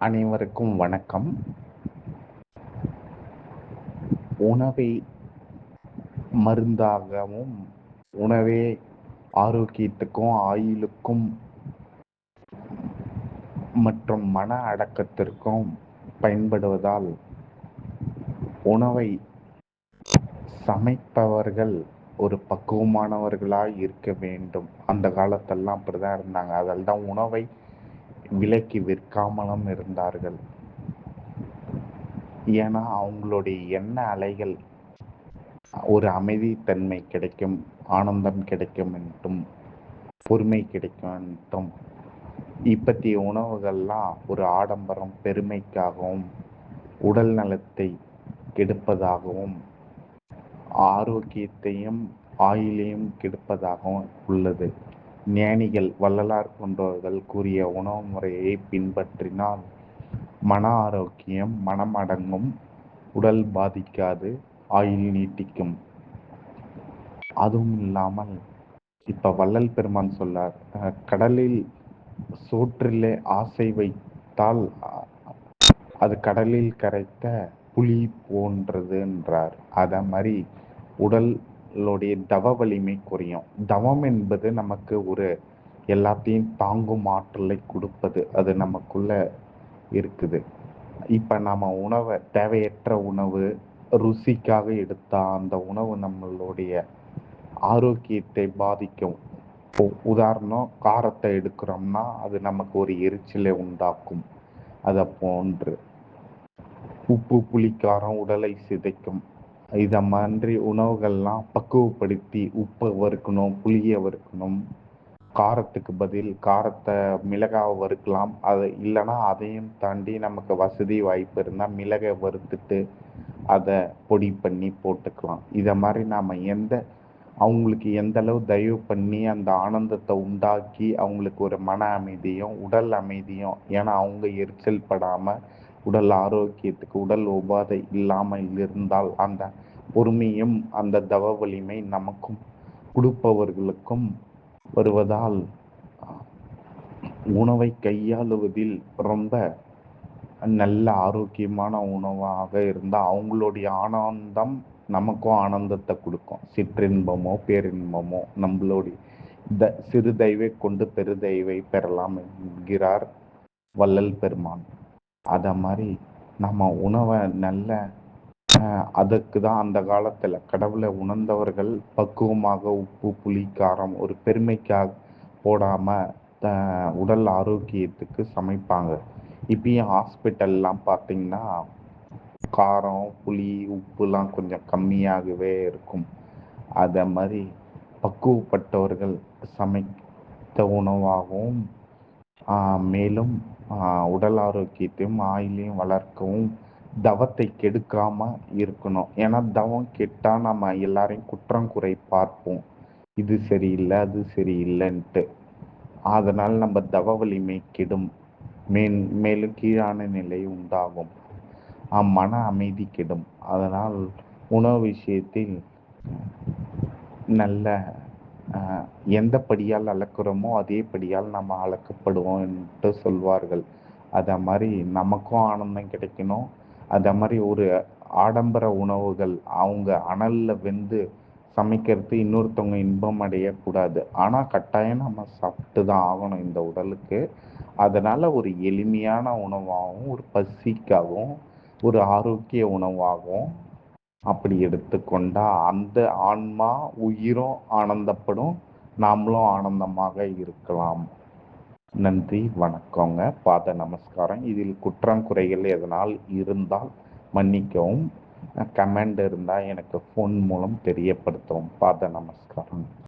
அனைவருக்கும் வணக்கம். உணவை மருந்தாகவும் உணவே ஆரோக்கியத்துக்கும் ஆயுளுக்கும் மற்றும் மன அடக்கத்திற்கும் பயன்படுவதால் உணவை சமைப்பவர்கள் ஒரு பக்குவமானவர்களாக இருக்க வேண்டும். அந்த காலத்தெல்லாம் அப்படிதான் இருந்தாங்க. அதில் தான் உணவை விலைக்கு விற்காமலும் இருந்தார்கள். ஏன்னா அவங்களுடைய எண்ண அலைகள் ஒரு அமைதித்தன்மை கிடைக்கும் ஆனந்தம் கிடைக்கும் என்றும் பொறுமை கிடைக்கும் என்றும். இப்பத்திய உணவுகள்லாம் ஒரு ஆடம்பரம் பெருமைக்காகவும் உடல் நலத்தை கெடுப்பதாகவும் ஆரோக்கியத்தையும் ஆயுளையும் கெடுப்பதாகவும் உள்ளது. ஞானிகள் வள்ளலார் போன்றவர்கள் கூறிய உணவு முறையை பின்பற்றினால் மன ஆரோக்கியம் மனம் அடங்கும் உடல் பாதிக்காது ஆயுள் நீட்டிக்கும். அதுவும் இல்லாமல் இப்ப வள்ளல் பெருமான் சொல்லார் அஹ், கடலில் சோற்றிலே ஆசை வைத்தால் அது கடலில் கரைத்த புலி போன்றது என்றார். அத மாதிரி உடல் நம்மளுடைய தவ வலிமை குறையும். தவம் என்பது நமக்கு ஒரு எல்லாத்தையும் தாங்கும் ஆற்றலை கொடுப்பது. அது நமக்குள்ள இருக்குது. இப்போ நம்ம உணவை தேவையற்ற உணவு ருசிக்காக எடுத்தால் அந்த உணவு நம்மளுடைய ஆரோக்கியத்தை பாதிக்கும். இப்போ உதாரணம் காரத்தை எடுக்கிறோம்னா அது நமக்கு ஒரு எரிச்சலை உண்டாக்கும். அதை போன்று. உப்பு புளிக்காரம் உடலை சிதைக்கும். இதை மாதிரி உணவுகள்லாம் பக்குவப்படுத்தி உப்பை வறுக்கணும் புளியை வறுக்கணும். காரத்துக்கு பதில் காரத்தை மிளகாவை வறுக்கலாம். அது இல்லைன்னா அதையும் தாண்டி நமக்கு வசதி வாய்ப்பு இருந்தால் மிளகை வறுத்துட்டு அதை பொடி பண்ணி போட்டுக்கலாம். இதை மாதிரி நாம் எந்த அவங்களுக்கு எந்த அளவு தயவு பண்ணி அந்த ஆனந்தத்தை உண்டாக்கி அவங்களுக்கு ஒரு மன அமைதியும் உடல் அமைதியும் ஏன்னா அவங்க எரிச்சல் படாமல் உடல் ஆரோக்கியத்துக்கு உடல் உபாதை இல்லாமல் இருந்தால் அந்த பொறுமையும் அந்த தவ வலிமை நமக்கும் கொடுப்பவர்களுக்கும் வருவதால் உணவை கையாளுவதில் ரொம்ப நல்ல ஆரோக்கியமான உணவாக இருந்தால் அவங்களுடைய ஆனந்தம் நமக்கும் ஆனந்தத்தை கொடுக்கும். சிற்றின்பமோ பேரின்பமோ நம்மளுடைய த சிறு தெய்வை கொண்டு பெருதெய்வை பெறலாம் என்கிறார் வள்ளல் பெருமான். அத மாதிரி நம்ம உணவை நல்ல அஹ், அதுக்கு தான் அந்த காலத்துல கடவுளை உணர்ந்தவர்கள் பக்குவமாக உப்பு புளி காரம் ஒரு பெருமைக்காக போடாம உடல் ஆரோக்கியத்துக்கு சமைப்பாங்க. இப்பயும் ஹாஸ்பிட்டல்லாம் பார்த்தீங்கன்னா காரம் புளி உப்புலாம் கொஞ்சம் கம்மியாகவே இருக்கும். அத மாதிரி பக்குவப்பட்டவர்கள் சமைத்த உணவாகவும் ஆஹ், மேலும் உடல் ஆரோக்கியத்தையும் ஆயுளையும் வளர்க்கவும் தவத்தை கெடுக்காம இருக்கணும். ஏன்னா தவம் கெட்டா நம்ம எல்லாரையும் குற்றம் குறை பார்ப்போம். இது சரியில்லை அது சரியில்லைன்ட்டு. அதனால் நம்ம தவ வலிமை கெடும். மேன் மேலும் கீழான நிலை உண்டாகும். மன அமைதி கெடும். அதனால் உணவு விஷயத்தில் நல்ல எந்த படியால் அளக்கிறோமோ அதே படியால் நம்ம அளக்கப்படுவோம் என்று சொல்வார்கள். அத மாதிரி நமக்கும் ஆனந்தம் கிடைக்கணும். அத மாதிரி ஒரு ஆடம்பர உணவுகள் அவங்க அனல்ல வெந்து சமைக்கிறது இன்னொருத்தவங்க இன்பம் அடையக்கூடாது. ஆனா கட்டாயம் நம்ம சாப்பிட்டு தான் ஆகணும் இந்த உடலுக்கு. அதனால ஒரு எளிமையான உணவாகவும் ஒரு பசிக்காகவும் ஒரு ஆரோக்கிய உணவாகவும் அப்படி எடுத்துக்கொண்டா அந்த ஆன்மா உயிரும் ஆனந்தப்படும். நாமளும் ஆனந்தமாக இருக்கலாம். நன்றி வணக்கங்க. பாத நமஸ்காரம். இதில் குற்றம் குறைகள் எதனால் இருந்தால் மன்னிக்கவும். கமெண்ட் இருந்தால் எனக்கு ஃபோன் மூலம் தெரியப்படுத்தவும். பாத நமஸ்காரம்.